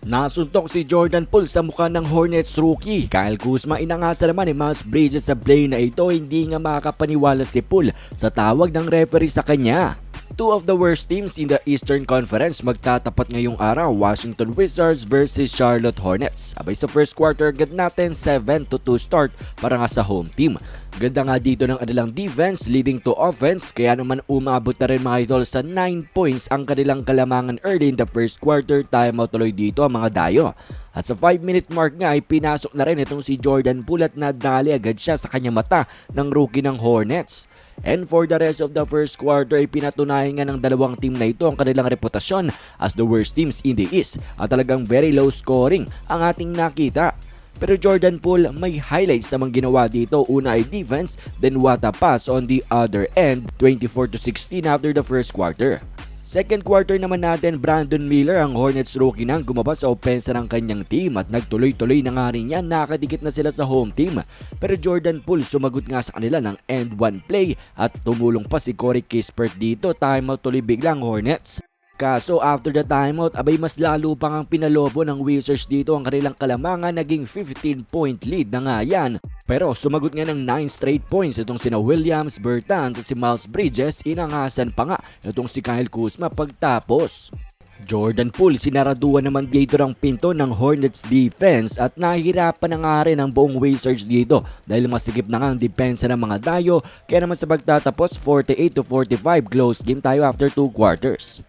Nasuntok si Jordan Poole sa mukha ng Hornets rookie. Kyle Kuzma inangasa naman ni Miles Bridges sa play na ito hindi nga makakapaniwala si Poole sa tawag ng referee sa kanya. Two of the worst teams in the Eastern Conference magtatapat ngayong araw, Washington Wizards versus Charlotte Hornets. Abay sa first quarter, agad natin 7 to 2 start para nga sa home team. Ganda nga dito ng kanilang defense leading to offense kaya naman umabot na rin mga idol sa 9 points ang kanilang kalamangan early in the first quarter. Timeout tuloy dito ang mga dayo. At sa 5 minute mark nga ay pinasok na rin itong si Jordan Poole at nadali agad siya sa kanyang mata ng rookie ng Hornets. And for the rest of the first quarter ay pinatunayan nga ng dalawang team na ito ang kanilang reputasyon as the worst teams in the East at talagang very low scoring ang ating nakita. Pero Jordan Poole may highlights namang ginawa dito. Una ay defense, then what a pass on the other end, 24 to 16 after the first quarter. Second quarter naman natin, Brandon Miller, ang Hornets rookie nang gumabas sa opensa ng kanyang team at nagtuloy-tuloy na nga rin yan, nakadikit na sila sa home team. Pero Jordan Poole sumagot nga sa kanila ng end one play at tumulong pa si Corey Kispert dito, timeout tuloy biglang Hornets. Kaso after the timeout, abay mas lalo pang ang pinalobo ng Wizards dito ang kanilang kalamangan naging 15 point lead na nga yan. Pero sumagot nga ng 9 straight points itong sina Williams, Bertans at si Miles Bridges, inangasan pa nga itong si Kyle Kuzma pagtapos. Jordan Poole sinaraduan naman dito ang pinto ng Hornets defense at nahihirapan na nga rin ang buong Wizards dito dahil masigip na nga ang depensa ng mga dayo kaya naman sa pagtatapos 48 to 45 close game tayo after 2 quarters.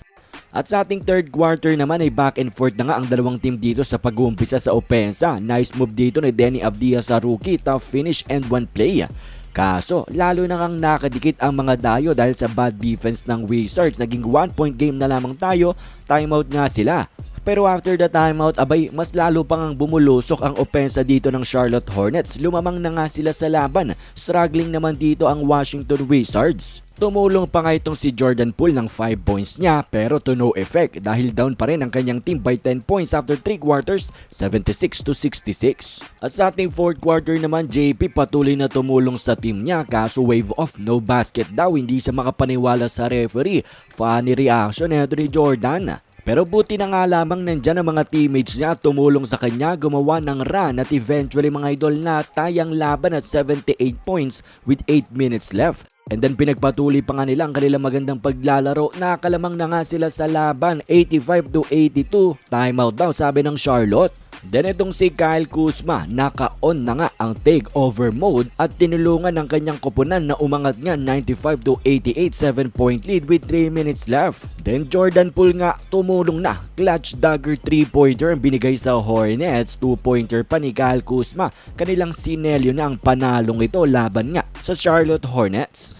At sa ating third quarter naman ay back and forth na nga ang dalawang team dito sa pag-uumpisa sa opensa. Nice move dito ni Denny Avdia sa rookie, tough finish and one play. Kaso, lalo na ngang nakadikit ang mga dayo dahil sa bad defense ng Wizards. Naging one point game na lamang tayo, timeout nga sila. Pero after the timeout, abay, mas lalo pang ang bumulusok ang opensa dito ng Charlotte Hornets. Lumamang na nga sila sa laban. Struggling naman dito ang Washington Wizards. Tumulong pa nga itong si Jordan Poole ng 5 points niya pero to no effect dahil down pa rin ang kanyang team by 10 points after 3 quarters, 76 to 66. At sa ating 4th quarter naman, JP patuloy na tumulong sa team niya kaso wave off, no basket daw, hindi siya makapaniwala sa referee. Funny reaction ni Jordan. Pero buti na nga lamang nandyan ang mga teammates niya tumulong sa kanya gumawa ng run at eventually mga idol na tayang laban at 78 points with 8 minutes left. And then pinagpatuloy pa nga nila ang kanilang magandang paglalaro. Nakalamang na nga sila sa laban 85 to 82. Timeout daw sabi ng Charlotte. Then itong si Kyle Kuzma, naka-on na nga ang takeover mode at tinulungan ng kanyang koponan na umangat nga 95 to 88 7 point lead with 3 minutes left. Then Jordan Poole nga tumulong na, clutch dagger 3-pointer ang binigay sa Hornets, 2-pointer pa ni Kyle Kuzma. Kanilang sinelyo na ang panalong ito laban nga sa Charlotte Hornets.